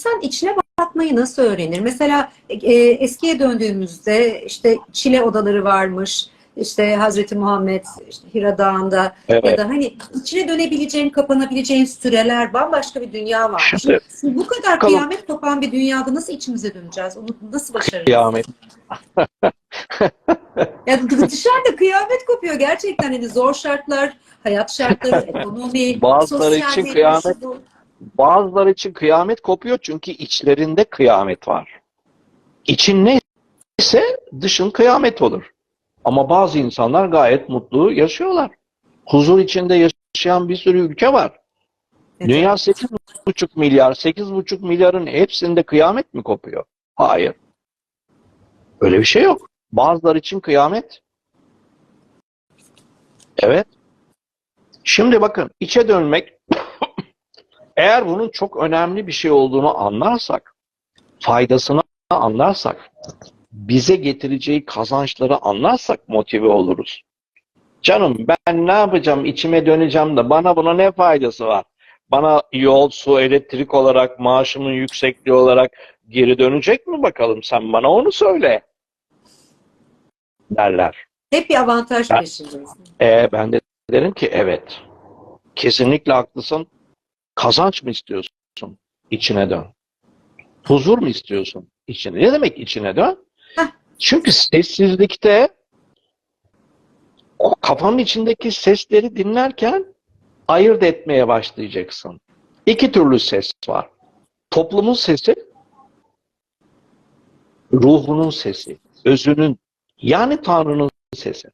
insan içine bakmayı nasıl öğrenir? Mesela e, eskiye döndüğümüzde işte çile odaları varmış. İşte Hazreti Muhammed işte Hira Dağı'nda ya Evet. da hani içine dönebileceğin, kapanabileceğin süreler, bambaşka bir dünya var. Şimdi Bu kadar Bakalım. kıyamet kopan bir dünyada nasıl içimize döneceğiz? Onu nasıl başarırız? kıyamet. Ya dışarıda kıyamet kopuyor gerçekten hani zor şartlar, hayat şartları, ekonomi, Bazıları sosyal için kıyamet- bu. Bazılar için kıyamet kopuyor çünkü içlerinde kıyamet var. İçin neyse dışın kıyamet olur. Ama bazı insanlar gayet mutlu yaşıyorlar. Huzur içinde yaşayan bir sürü ülke var. Evet. Dünya 8,5 milyar, 8,5 milyarın hepsinde kıyamet mi kopuyor? Hayır. Öyle bir şey yok. Bazıları için kıyamet. Evet. Şimdi bakın içe dönmek eğer bunun çok önemli bir şey olduğunu anlarsak, faydasını anlarsak, bize getireceği kazançları anlarsak motive oluruz. Canım ben ne yapacağım içime döneceğim de bana buna ne faydası var? Bana yol, su, elektrik olarak maaşımın yüksekliği olarak geri dönecek mi bakalım sen bana onu söyle derler. Hep bir avantaj peşindeyiz. E, ben de derim ki evet. Kesinlikle haklısın. Kazanç mı istiyorsun? İçine dön. Huzur mu istiyorsun? İçine. Ne demek içine dön? Heh. Çünkü sessizlikte kafanın içindeki sesleri dinlerken ayırt etmeye başlayacaksın. İki türlü ses var. Toplumun sesi, ruhunun sesi, özünün yani Tanrı'nın sesi.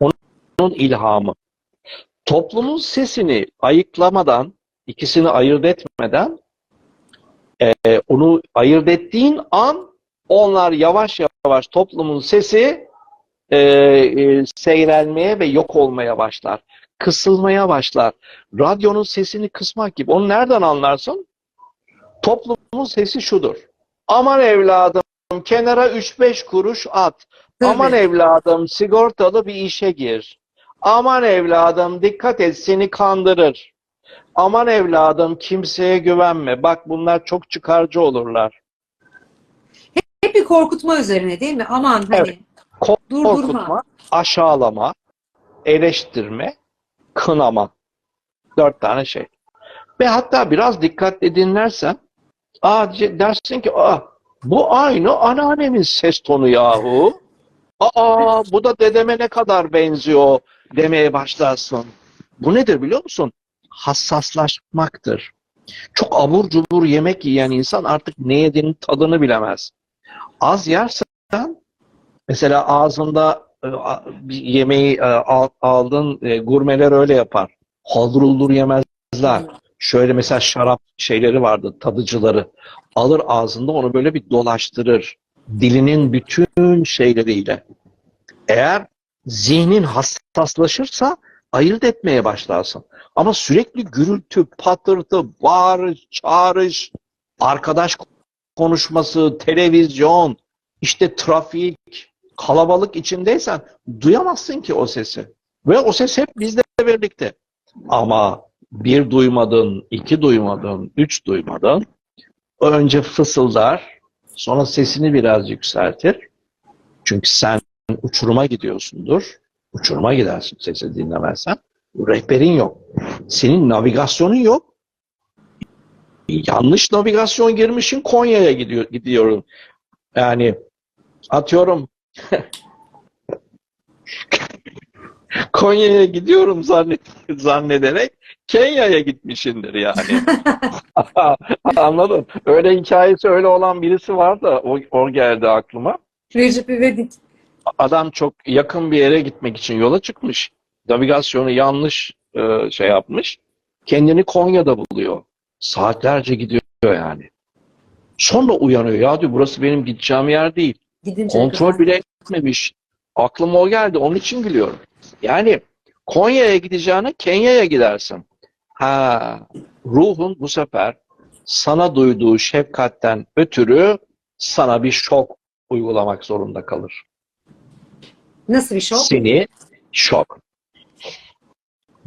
Onun ilhamı. Toplumun sesini ayıklamadan, ikisini ayırt etmeden e, onu ayırt ettiğin an onlar yavaş yavaş toplumun sesi e, e, seyrelmeye ve yok olmaya başlar. Kısılmaya başlar. Radyonun sesini kısmak gibi. Onu nereden anlarsın? Toplumun sesi şudur. Aman evladım kenara 3-5 kuruş at. Tabii. Aman evladım sigortalı bir işe gir. Aman evladım dikkat et seni kandırır. Aman evladım kimseye güvenme. Bak bunlar çok çıkarcı olurlar. Hep bir korkutma üzerine değil mi? Aman hani Evet. Ko- durdurma. Korkutma, aşağılama, eleştirme, kınama. Dört tane şey. Ve hatta biraz dikkatli dinlersen aa, dersin ki aa, bu aynı anneannemin ses tonu yahu. Aa bu da dedeme ne kadar benziyor demeye başlarsın. Bu nedir biliyor musun? Hassaslaşmaktır. Çok abur cubur yemek yiyen insan artık ne yediğinin tadını bilemez. Az yersen mesela ağzında e, bir yemeği e, al- aldın e, gurmeler öyle yapar. Haldır uldur yemezler. Şöyle mesela şarap şeyleri vardı tadıcıları. Alır ağzında onu böyle bir dolaştırır. Dilinin bütün şeyleriyle. Eğer zihnin hassaslaşırsa ayırt etmeye başlarsın. Ama sürekli gürültü, patırtı, bağırış, çağırış, arkadaş konuşması, televizyon, işte trafik, kalabalık içindeysen duyamazsın ki o sesi. Ve o ses hep bizle birlikte. Ama bir duymadın, iki duymadın, üç duymadın. Önce fısıldar, sonra sesini biraz yükseltir. Çünkü sen uçuruma gidiyorsundur. Uçuruma gidersin sesi dinlemezsen. Rehberin yok. Senin navigasyonun yok. Yanlış navigasyon girmişin Konya'ya gidiyor, gidiyorum. Yani atıyorum Konya'ya gidiyorum zannet, zannederek Kenya'ya gitmişindir yani. Anladın? Öyle hikayesi öyle olan birisi var da o, o geldi aklıma. Recep İvedik. Adam çok yakın bir yere gitmek için yola çıkmış. Navigasyonu yanlış e, şey yapmış. Kendini Konya'da buluyor. Saatlerce gidiyor yani. Sonra uyanıyor. Ya diyor burası benim gideceğim yer değil. Gidince Kontrol bile etmemiş. Aklıma o geldi. Onun için gülüyorum. Yani Konya'ya gideceğine Kenya'ya gidersin. Ha, ruhun bu sefer sana duyduğu şefkatten ötürü sana bir şok uygulamak zorunda kalır. Nasıl bir şok? Seni şok.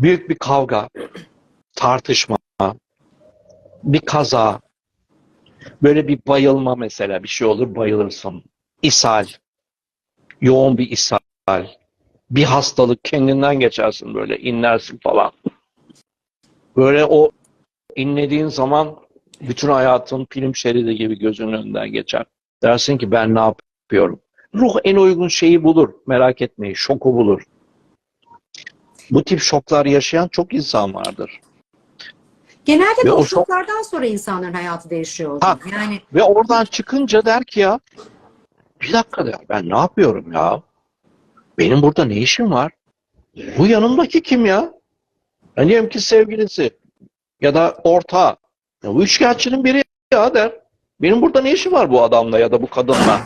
Büyük bir kavga, tartışma, bir kaza, Böyle bir bayılma mesela bir şey olur bayılırsın. İshal. Yoğun bir ishal. Bir hastalık kendinden geçersin böyle inlersin falan. Böyle o inlediğin zaman bütün hayatın film şeridi gibi gözünün önünden geçer. Dersin ki ben ne yapıyorum? Ruh en uygun şeyi bulur. Merak etmeyin. Şoku bulur. Bu tip şoklar yaşayan çok insan vardır. Genelde Ve o o şok- şoklardan sonra insanların hayatı değişiyor hocam. Yani Ve oradan çıkınca der ki ya bir dakika der ben ne yapıyorum ya? Benim burada ne işim var? Bu yanımdaki kim ya? Ben diyelim ki sevgilisi ya da ortağı. Ya bu üçkağıtçının biri ya der. Benim burada ne işim var bu adamla ya da bu kadınla?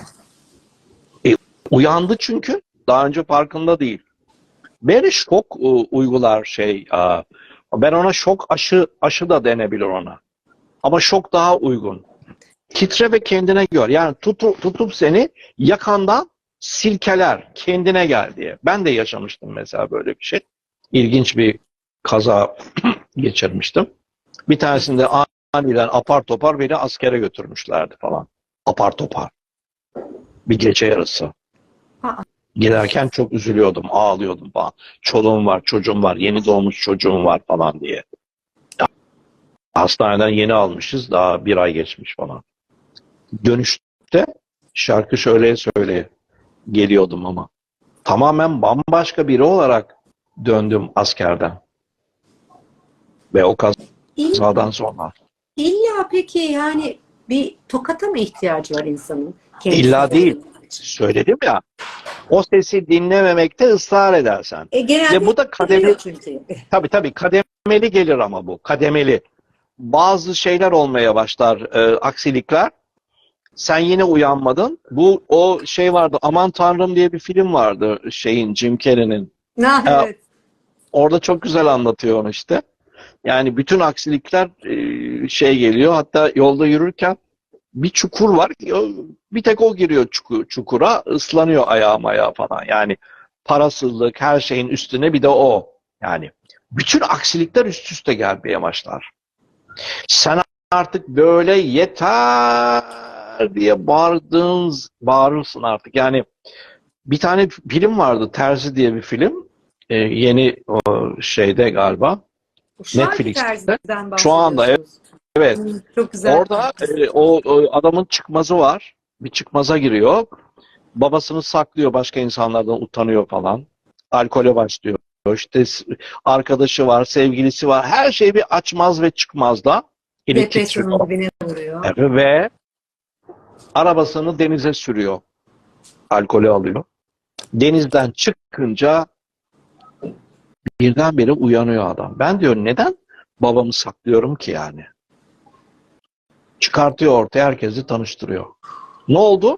E, uyandı çünkü daha önce farkında değil. Böyle şok e, uygular şey. e, ben ona şok aşı aşı da denebilir ona. Ama şok daha uygun. Titre ve kendine gör. Yani tutup, tutup seni yakandan silkeler. Kendine gel diye. Ben de yaşamıştım mesela böyle bir şey. İlginç bir kaza geçirmiştim. Bir tanesinde aniden apar topar beni askere götürmüşlerdi falan. Apar topar. Bir gece yarısı. Aa. Giderken çok üzülüyordum, ağlıyordum falan. Çoluğum var, çocuğum var, yeni doğmuş çocuğum var falan diye. Hastaneden yeni almışız. Daha bir ay geçmiş falan. Dönüşte şarkı şöyle söyle geliyordum ama. Tamamen bambaşka biri olarak döndüm askerden. Ve o kazadan sonra. illa peki yani bir tokata mı ihtiyacı var insanın? kendisi İlla değil. Söyledim ya. O sesi dinlememekte ısrar edersen. E, genelde Ve bu da kademe, geliyor çünkü. tabii tabii kademeli gelir ama bu. Kademeli. Bazı şeyler olmaya başlar, e, aksilikler. Sen yine uyanmadın. Bu o şey vardı. Aman Tanrım diye bir film vardı şeyin Jim Carrey'nin. Ha, evet. Orada çok güzel anlatıyor onu işte. Yani bütün aksilikler e, şey geliyor. Hatta yolda yürürken bir çukur var. Bir tek o giriyor çukur, çukura. ıslanıyor ayağım ayağı falan. Yani parasızlık her şeyin üstüne bir de o. Yani bütün aksilikler üst üste gelmeye başlar. Sen artık böyle yeter diye bağırdığın, bağırırsın artık. Yani bir tane film vardı Terzi diye bir film. E, yeni o şeyde galiba. Şu Netflix'te. Şu anda, bahsediyorsunuz. Evet. Çok güzel. Orada e, o, o adamın çıkmazı var. Bir çıkmaza giriyor. Babasını saklıyor başka insanlardan utanıyor falan. Alkole başlıyor. İşte arkadaşı var, sevgilisi var. Her şey bir açmaz ve çıkmazda. Depresyonun dibine vuruyor. Evet, ve arabasını denize sürüyor. Alkolü alıyor. Denizden çıkınca birdenbire uyanıyor adam. Ben diyor neden babamı saklıyorum ki yani? Çıkartıyor ortaya herkesi tanıştırıyor. Ne oldu?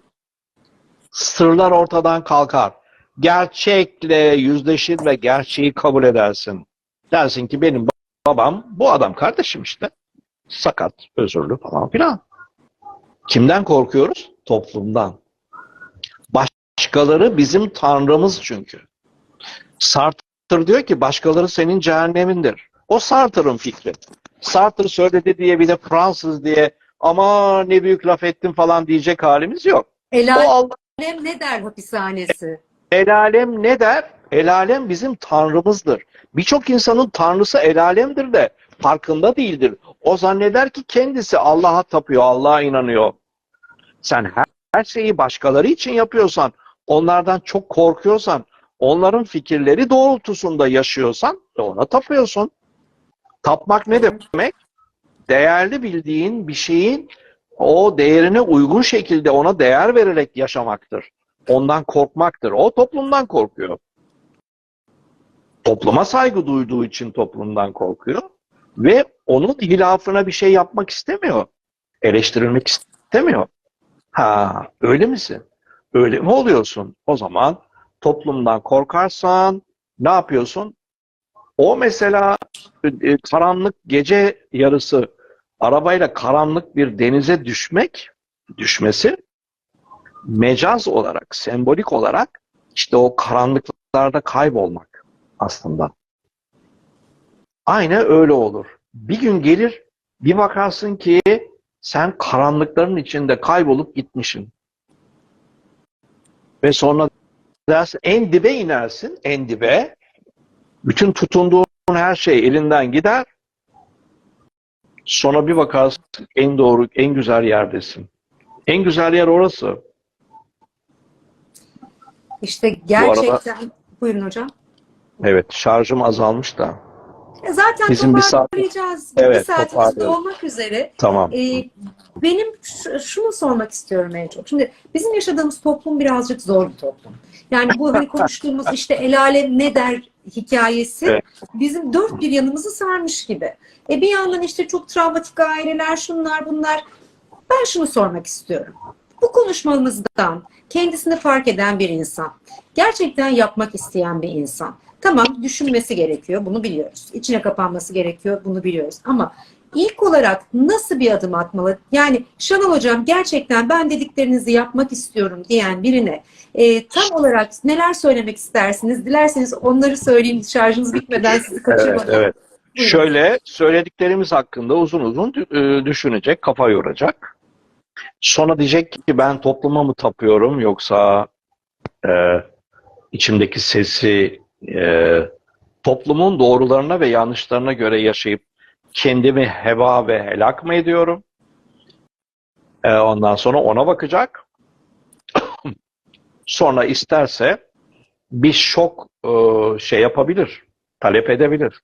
Sırlar ortadan kalkar. Gerçekle yüzleşir ve gerçeği kabul edersin. Dersin ki benim babam bu adam kardeşim işte. Sakat, özürlü falan filan. Kimden korkuyoruz? Toplumdan. Başkaları bizim tanrımız çünkü. Sartre diyor ki başkaları senin cehennemindir. O Sartre'ın fikri. Sartre söyledi diye bir de Fransız diye ama ne büyük laf ettim falan diyecek halimiz yok. El Allah alem ne der hapishanesi? El alem ne der? El alem bizim tanrımızdır. Birçok insanın tanrısı el alemdir de farkında değildir. O zanneder ki kendisi Allah'a tapıyor, Allah'a inanıyor. Sen her, her şeyi başkaları için yapıyorsan, onlardan çok korkuyorsan, onların fikirleri doğrultusunda yaşıyorsan ona tapıyorsun. Tapmak ne demek? Değerli bildiğin bir şeyin o değerine uygun şekilde ona değer vererek yaşamaktır. Ondan korkmaktır. O toplumdan korkuyor. Topluma saygı duyduğu için toplumdan korkuyor. Ve onun hilafına bir şey yapmak istemiyor. Eleştirilmek istemiyor. Ha, öyle misin? Öyle mi oluyorsun? O zaman toplumdan korkarsan ne yapıyorsun? O mesela e, karanlık gece yarısı arabayla karanlık bir denize düşmek, düşmesi mecaz olarak, sembolik olarak işte o karanlıklarda kaybolmak aslında. Aynı öyle olur. Bir gün gelir bir bakarsın ki sen karanlıkların içinde kaybolup gitmişsin. Ve sonra dersin en dibe inersin, en dibe. Bütün tutunduğun her şey elinden gider. Sonra bir bakarsın en doğru, en güzel yerdesin. En güzel yer orası. İşte gerçekten buyurun hocam. Evet, şarjım azalmış da. E Zaten Bizim bir saat-. Evet, bir saatimiz dolmak üzere. Tamam. Ee, benim şunu sormak istiyorum en çok. Şimdi bizim yaşadığımız toplum birazcık zor bir toplum. Yani bu hani konuştuğumuz işte el alem ne der hikayesi Evet. bizim dört bir yanımızı sarmış gibi. E bir yandan işte çok travmatik aileler şunlar bunlar. Ben şunu sormak istiyorum. Bu konuşmamızdan kendisini fark eden bir insan, gerçekten yapmak isteyen bir insan. Tamam düşünmesi gerekiyor, bunu biliyoruz. İçine kapanması gerekiyor, bunu biliyoruz. Ama ilk olarak nasıl bir adım atmalı? Yani Şenol Hocam gerçekten ben dediklerinizi yapmak istiyorum diyen birine e, tam olarak neler söylemek istersiniz? Dilerseniz onları söyleyeyim şarjınız bitmeden sizi Evet, kaçırmadan. evet. Buyurun. Şöyle söylediklerimiz hakkında uzun uzun e, düşünecek, kafa yoracak. Sonra diyecek ki ben topluma mı tapıyorum yoksa e, içimdeki sesi e, toplumun doğrularına ve yanlışlarına göre yaşayıp kendimi heba ve helak mı ediyorum? E, ondan sonra ona bakacak. sonra isterse bir şok e, şey yapabilir, talep edebilir.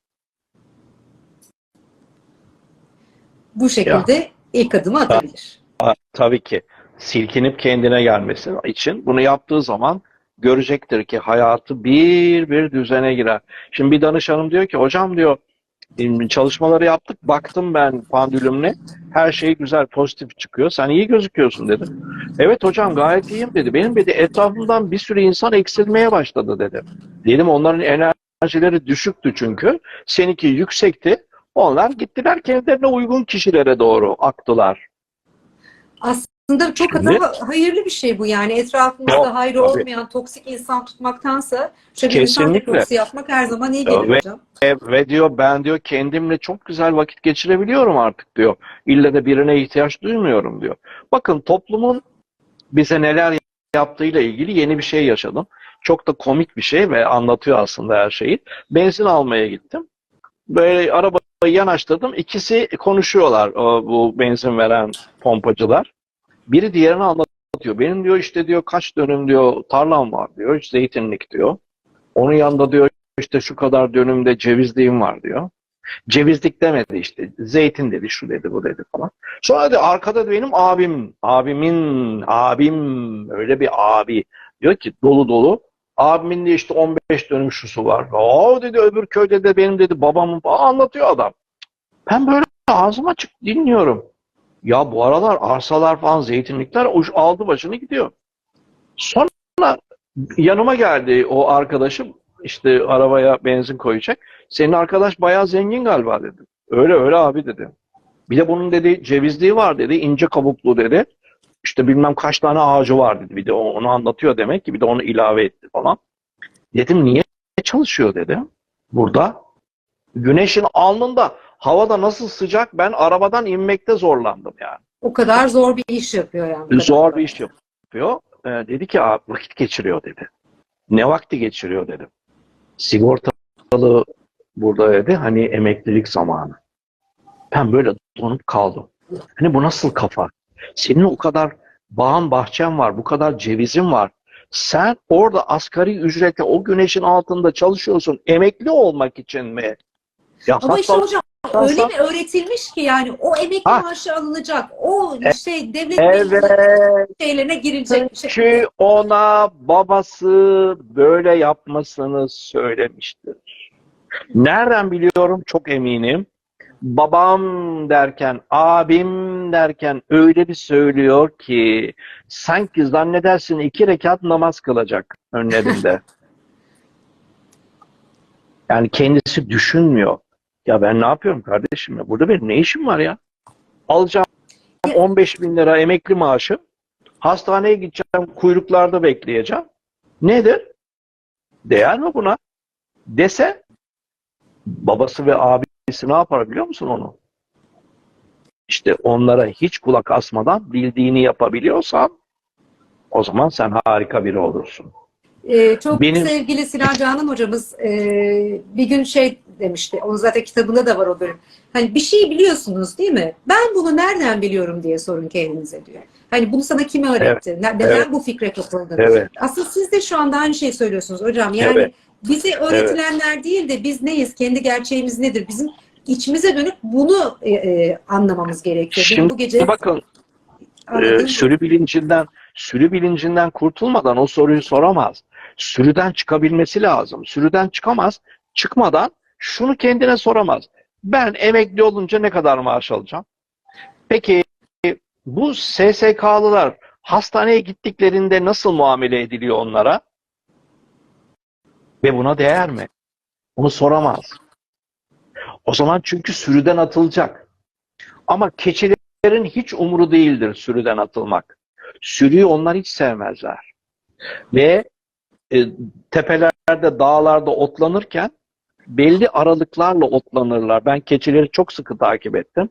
Bu şekilde ilk adımı atabilir. Ha, Tabii ki silkinip kendine gelmesi için bunu yaptığı zaman görecektir ki hayatı bir bir düzene girer. Şimdi bir danışanım diyor ki hocam diyor çalışmaları yaptık baktım ben pandülümle her şey güzel pozitif çıkıyor sen iyi gözüküyorsun dedim. Evet hocam gayet iyiyim dedi. Benim dedi etrafımdan bir sürü insan eksilmeye başladı dedi. Dedim onların enerjileri düşüktü çünkü. Seninki yüksekti. Onlar gittiler kendilerine uygun kişilere doğru aktılar. Aslında çok Şimdi- da hayırlı bir şey bu yani etrafımızda Yok, hayrı tabii. olmayan toksik insan tutmaktansa şöyle insan detoksu yapmak her zaman iyi gelir Ve- hocam. E, ve diyor ben diyor kendimle çok güzel vakit geçirebiliyorum artık diyor. İlle de birine ihtiyaç duymuyorum diyor. Bakın toplumun bize neler yaptığıyla ilgili yeni bir şey yaşadım. Çok da komik bir şey ve anlatıyor aslında her şeyi. Benzin almaya gittim. Böyle arabayı yanaştırdım. İkisi konuşuyorlar bu benzin veren pompacılar. Biri diğerini anlatıyor. Benim diyor işte diyor kaç dönüm diyor tarlam var diyor. Zeytinlik diyor. Onun yanında diyor işte şu kadar dönümde cevizliğim var diyor. Cevizlik demedi işte. Zeytin dedi, şu dedi, bu dedi falan. Sonra dedi arkada da benim abim, abimin, abim öyle bir abi. Diyor ki dolu dolu. Abimin de işte 15 dönüm şusu var. Aa dedi öbür köyde de benim dedi babamın falan anlatıyor adam. Ben böyle ağzım açık dinliyorum. Ya bu aralar arsalar falan zeytinlikler aldı başını gidiyor. Sonra yanıma geldi o arkadaşım işte arabaya benzin koyacak. Senin arkadaş bayağı zengin galiba dedi. Öyle öyle abi dedi. Bir de bunun dedi cevizliği var dedi. ince kabuklu dedi. İşte bilmem kaç tane ağacı var dedi. Bir de onu anlatıyor demek ki bir de onu ilave etti falan. Dedim niye çalışıyor dedim. Burada güneşin alnında havada nasıl sıcak ben arabadan inmekte zorlandım yani. O kadar zor bir iş yapıyor yani. Zor bir iş yapıyor. Ee, dedi ki abi vakit geçiriyor dedi. Ne vakti geçiriyor dedim. Sigortalı burada dedi hani emeklilik zamanı. Ben böyle donup kaldım. Hani bu nasıl kafa? Senin o kadar bağın bahçen var, bu kadar cevizin var. Sen orada asgari ücrete o güneşin altında çalışıyorsun. Emekli olmak için mi? Ya Ama işte hatta- hocam hatta- öyle mi öğretilmiş ki yani o emekli Ha. maaşı alınacak. O şey devlet Evet. şeylerine girecek. bir şey. Çünkü ona babası böyle yapmasını söylemiştir. Nereden biliyorum? Çok eminim. Babam derken, abim derken öyle bir söylüyor ki sanki zannedersin iki rekat namaz kılacak önlerinde. yani kendisi düşünmüyor. Ya ben ne yapıyorum kardeşim ya? Burada benim ne işim var ya? Alacağım 15 bin lira emekli maaşı. Hastaneye gideceğim, kuyruklarda bekleyeceğim. Nedir? Değer mi buna? Dese babası ve abisi ne yapar biliyor musun onu? işte onlara hiç kulak asmadan bildiğini yapabiliyorsan o zaman sen harika biri olursun. Ee, çok Benim- sevgili Sinan Canan hocamız e, bir gün şey demişti. Onun zaten kitabında da var o bölüm. Hani bir şey biliyorsunuz değil mi? Ben bunu nereden biliyorum diye sorun kendinize diyor. Hani bunu sana kim öğretti? Ne- Neden Evet. bu fikre kapıldın? Evet. Aslında siz de şu anda aynı şeyi söylüyorsunuz hocam. Yani Evet. bize öğretilenler değil de biz neyiz? Kendi gerçeğimiz nedir? Bizim içimize dönüp bunu e, e, anlamamız gerekiyor. Şimdi bu gece bakın e, sürü bilincinden sürü bilincinden kurtulmadan o soruyu soramaz. Sürüden çıkabilmesi lazım. Sürüden çıkamaz. Çıkmadan şunu kendine soramaz. Ben emekli olunca ne kadar maaş alacağım? Peki bu SSK'lılar hastaneye gittiklerinde nasıl muamele ediliyor onlara? Ve buna değer mi? Bunu soramaz. O zaman çünkü sürüden atılacak. Ama keçilerin hiç umuru değildir sürüden atılmak. Sürüyü onlar hiç sevmezler. Ve e, tepelerde, dağlarda otlanırken belli aralıklarla otlanırlar. Ben keçileri çok sıkı takip ettim.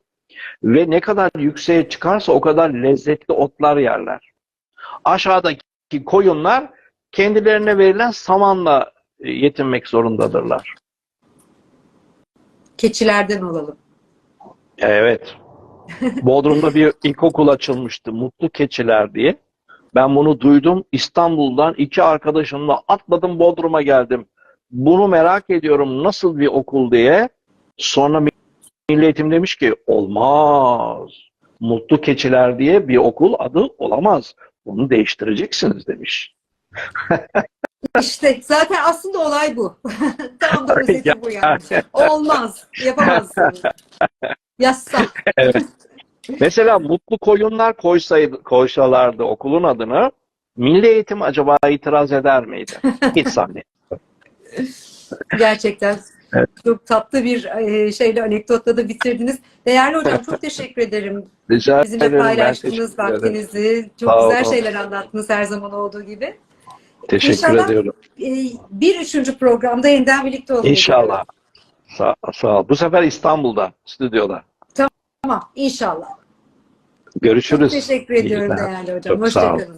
Ve ne kadar yükseğe çıkarsa o kadar lezzetli otlar yerler. Aşağıdaki koyunlar kendilerine verilen samanla e, yetinmek zorundadırlar. keçilerden olalım. Evet. Bodrum'da bir ilkokul açılmıştı. Mutlu Keçiler diye. Ben bunu duydum. İstanbul'dan iki arkadaşımla atladım Bodrum'a geldim. Bunu merak ediyorum nasıl bir okul diye. Sonra Milli Eğitim demiş ki olmaz. Mutlu Keçiler diye bir okul adı olamaz. Bunu değiştireceksiniz demiş. İşte zaten aslında olay bu. Tam da özeti bu yani. Olmaz. Yapamazsın. Yasak. Mesela mutlu koyunlar koysaydı, koysalardı okulun adını Milli Eğitim acaba itiraz eder miydi? Hiç zannetmiyorum. Gerçekten Evet. çok tatlı bir e, şeyle anekdotla da bitirdiniz. Değerli hocam çok teşekkür ederim. Rica Bizimle ederim. Ederim. vaktinizi. Çok Sağ güzel olun. şeyler anlattınız her zaman olduğu gibi. Teşekkür İnşallah ediyorum. E, bir üçüncü programda yeniden birlikte olmayı İnşallah. Sağ, sağ ol. Bu sefer İstanbul'da, stüdyoda. Tamam inşallah. Çok Görüşürüz. teşekkür İyi ediyorum değerli hocam. Çok. Hoşçakalın.